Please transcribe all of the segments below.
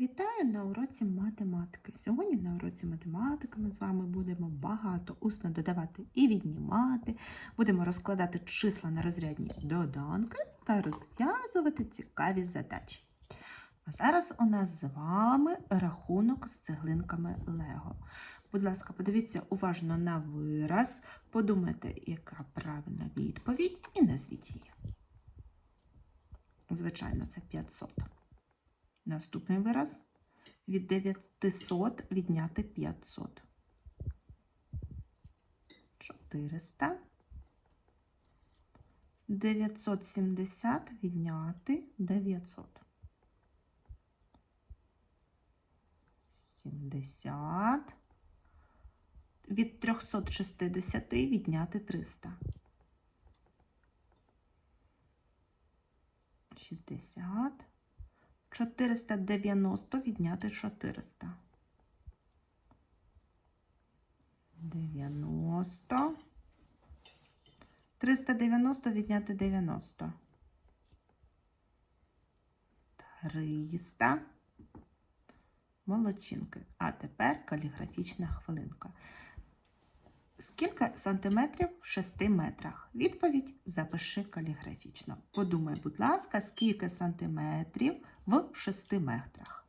Вітаю на уроці математики. Сьогодні на уроці математики ми з вами будемо багато усно додавати і віднімати, будемо розкладати числа на розрядні доданки та розв'язувати цікаві задачі. А зараз у нас з вами рахунок з цеглинками Лего. Будь ласка, подивіться уважно на вираз, подумайте, яка правильна відповідь, і назвіть її. Звичайно, це 500. Наступний вираз. Від 900 відняти 500. 400. 970 відняти 900. 70. Від 360 відняти 300. 60. 490 відняти 400. 90. 390 відняти 90. 300. Молодчинки. А тепер каліграфічна хвилинка. Скільки сантиметрів в 6 метрах? Відповідь запиши каліграфічно. Подумай, будь ласка, скільки сантиметрів в 6 метрах?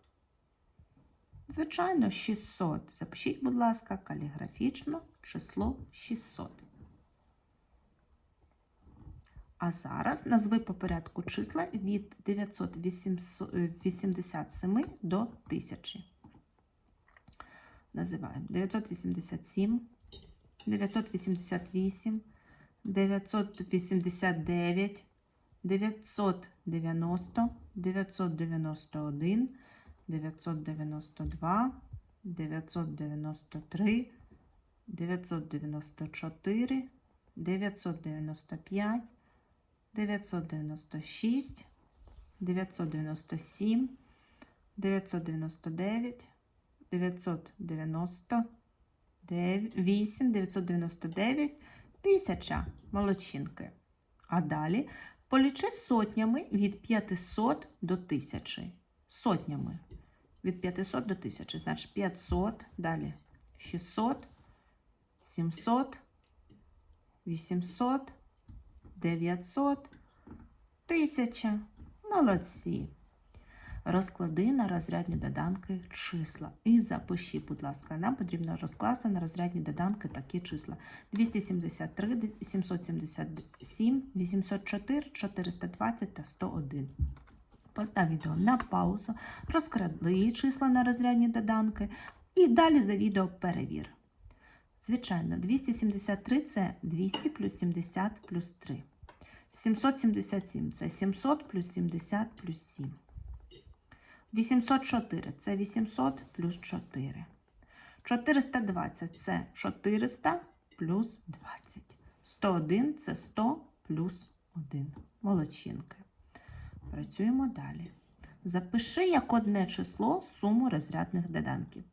Звичайно, 600. Запишіть, будь ласка, каліграфічно число 600. А зараз назви по порядку числа від 987 до 1000. Називаємо 987. 988, 989, 990, 991, 992, 993, 994, 995, 996, 997, 999, 990, 8, 999, 1000 молодчинки. А далі полічи сотнями від 500 до 1000. Сотнями. Від 500 до 1000. Значить 500, далі 600, 700, 800, 900, 1000. Молодці. Розклади на розрядні доданки числа. І запиши, будь ласка, нам потрібно розкласти на розрядні доданки такі числа: 273, 777, 804, 420 та 101. Постав відео на паузу, розклади числа на розрядні доданки і далі за відео перевір. Звичайно, 273 це 200 плюс 70 плюс 3. 777 це 700 плюс 70 плюс 7. 804 це 800 плюс 4. 420 це 400 плюс 20. 101 це 100 плюс 1. Молодчинки. Працюємо далі. Запиши як одне число суму розрядних доданків.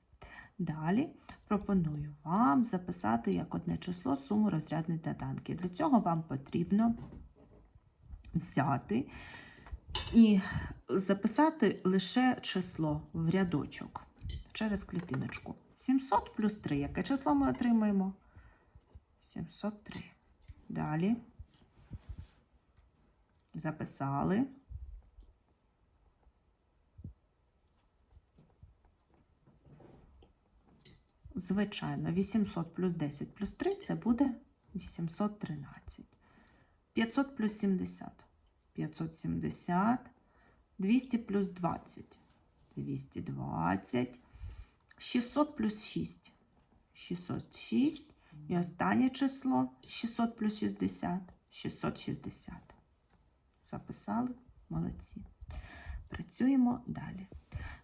Далі пропоную вам записати як одне число суму розрядних доданків. Для цього вам потрібно взяти і записати лише число в рядочок через клітиночку. 700 плюс 3. Яке число ми отримаємо? 703. Далі записали. Звичайно, 800 плюс 10 плюс 3 це буде 813. 500 плюс 70. 570, 200 плюс 20, 220, 600 плюс 6, 606 і останнє число 600 плюс 60, 660. Записали? Молодці. Працюємо далі.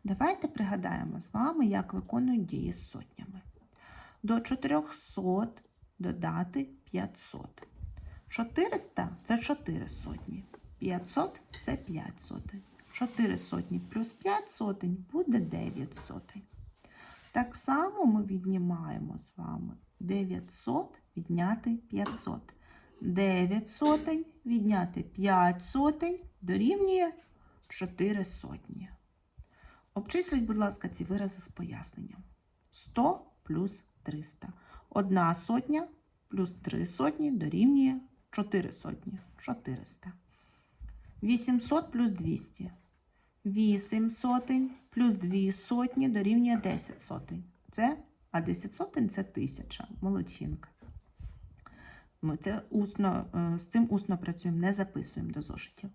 Давайте пригадаємо з вами, як виконують дії з сотнями. До 400 додати 500. 400 це 4 сотні. 500 це 5 сотень. 4 сотні плюс 5 сотень буде 9 сотень. Так само ми віднімаємо з вами 900 відняти 500. 9 сотень відняти 5 сотень дорівнює 4 сотні. Обчислюють, будь ласка, ці вирази з поясненням. 100 плюс 300. Одна сотня плюс 3 сотні дорівнює 4 сотні. 400. 800 плюс 200. 8 сотень плюс 2 сотні дорівнює 10 сотень. Це, а 10 сотень це 1000. Молодчинка. Ми це усно, е, з цим усно працюємо, не записуємо до зошитів.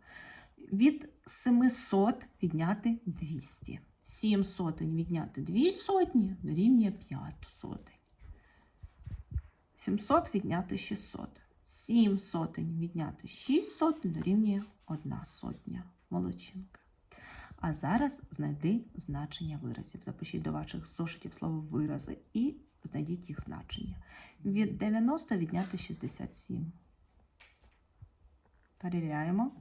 Від 700 відняти 200. 7 сотень відняти 2 сотні дорівнює 5 сотень. 700 відняти 600. 7 сотень відняти 6 сотень дорівнює 1 сотня. Молодчинка. А зараз знайди значення виразів. Запишіть до ваших зошитів слово вирази і знайдіть їх значення. Від 90 відняти 67. Перевіряємо.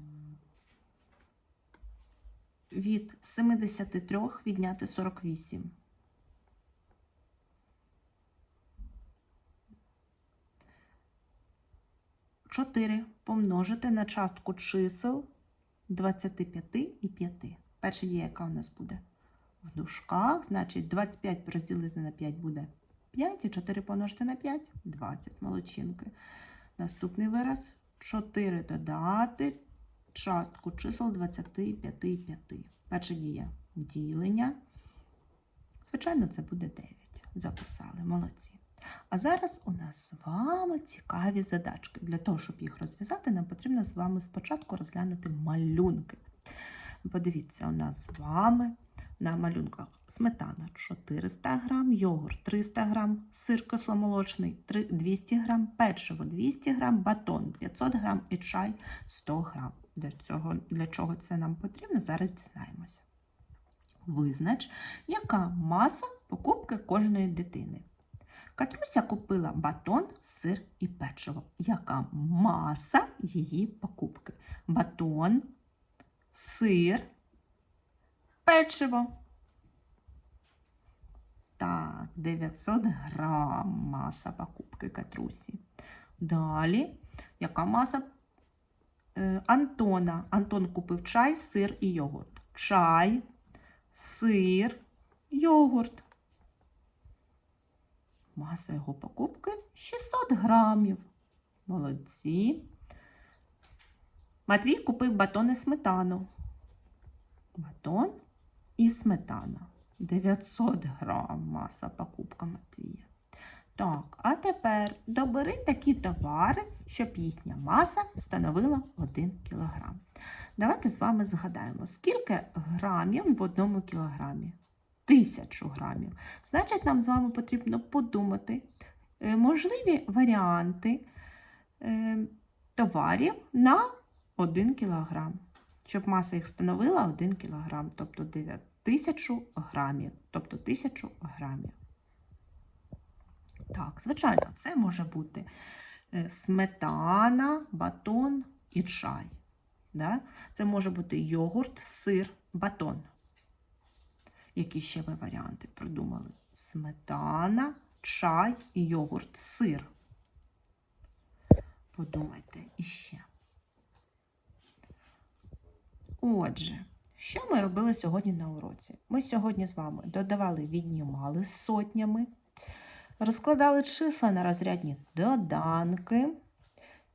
Від 73 відняти 48. Чотири помножити на частку чисел 25 і 5. Перша дія, яка у нас буде? В дужках, значить 25 розділити на 5 буде 5, і 4 помножити на 5 20. Молодчинки. Наступний вираз 4 додати частку чисел 25 і 5. Перша дія ділення. Звичайно, це буде 9. Записали, молодці. А зараз у нас з вами цікаві задачки. Для того, щоб їх розв'язати, нам потрібно з вами спочатку розглянути малюнки. Подивіться, у нас з вами на малюнках сметана 400 грам, йогурт 300 грам, сир кисломолочний 200 грам, печиво 200 грам, батон 500 грам і чай 100 грам. Для, цього, для чого це нам потрібно, зараз дізнаємося. Визнач, яка маса покупки кожної дитини. Катруся купила батон, сир і печиво. Яка маса її покупки? Батон, сир, печиво. Так, 900 грам маса покупки Катрусі. Далі, яка маса е, Антона? Антон купив чай, сир і йогурт. Чай, сир, йогурт. Маса його покупки 600 грамів. Молодці. Матвій купив батон і сметану. Батон і сметана. 900 грам маса покупка Матвія. Так, а тепер добери такі товари, щоб їхня маса становила 1 кг. Давайте з вами згадаємо, скільки грамів в одному кілограмі? Тисячу грамів. Значить, нам з вами потрібно подумати е, можливі варіанти е, товарів на 1 кг, щоб маса їх становила 1 кг, тобто 9 тисячу грамів, тобто 1000 грамів. Так, звичайно, це може бути е, сметана, батон і чай. Да? Це може бути йогурт, сир, батон. Які ще ви варіанти придумали? Сметана, чай, йогурт, сир. Подумайте іще. Отже, що ми робили сьогодні на уроці? Ми сьогодні з вами додавали, віднімали з сотнями, розкладали числа на розрядні доданки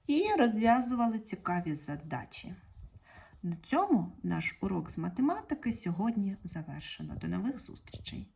і розв'язували цікаві задачі. На цьому наш урок з математики сьогодні завершено. До нових зустрічей!